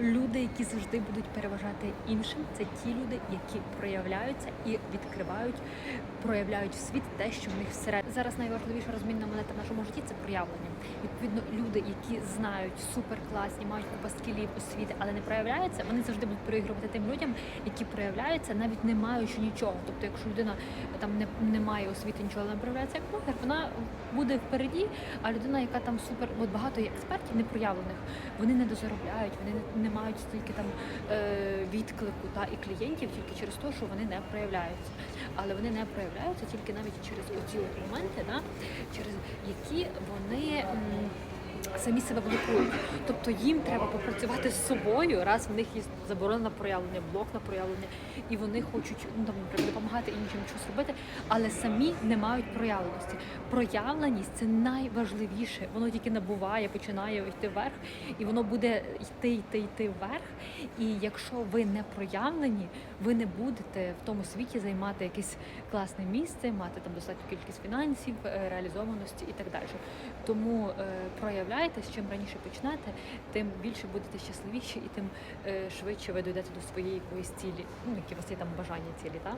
Люди, які завжди будуть переважати іншим, це ті люди, які проявляються і відкривають, проявляють в світ те, що в них всередині. Зараз найважливіша розмінна монета в нашому житті це проявлення. Відповідно, люди, які знають суперкласні, мають купа скілів освіти, але не проявляються, вони завжди будуть переігрувати тим людям, які проявляються, навіть не маючи нічого. Тобто, якщо людина там не, не має освіти, нічого не проявляється як блогер, вона буде впереді. А людина, яка там супер, от багато є експертів непроявлених, вони не дозаробляють, вони не, не мають стільки там е, відклику та і клієнтів тільки через те, що вони не проявляються. Але вони не проявляються тільки навіть через оці моменти, да, через які вони. Самі себе блокують, тобто їм треба попрацювати з собою, раз в них є заборонена проявлення, блок на проявлення, і вони хочуть ну там наприклад, допомагати іншим щось робити, але самі не мають проявленості. Проявленість це найважливіше. Воно тільки набуває, починає йти вверх, і воно буде йти, йти, йти вверх. І якщо ви не проявлені, ви не будете в тому світі займати якесь класне місце, мати там достатню кількість фінансів, е, реалізованості і так далі. Тому е, проявляйтесь, чим раніше почнете, тим більше будете щасливіші і тим е, швидше ви дійдете до своєї якоїсь цілі, ну які у вас є там бажання цілі, так?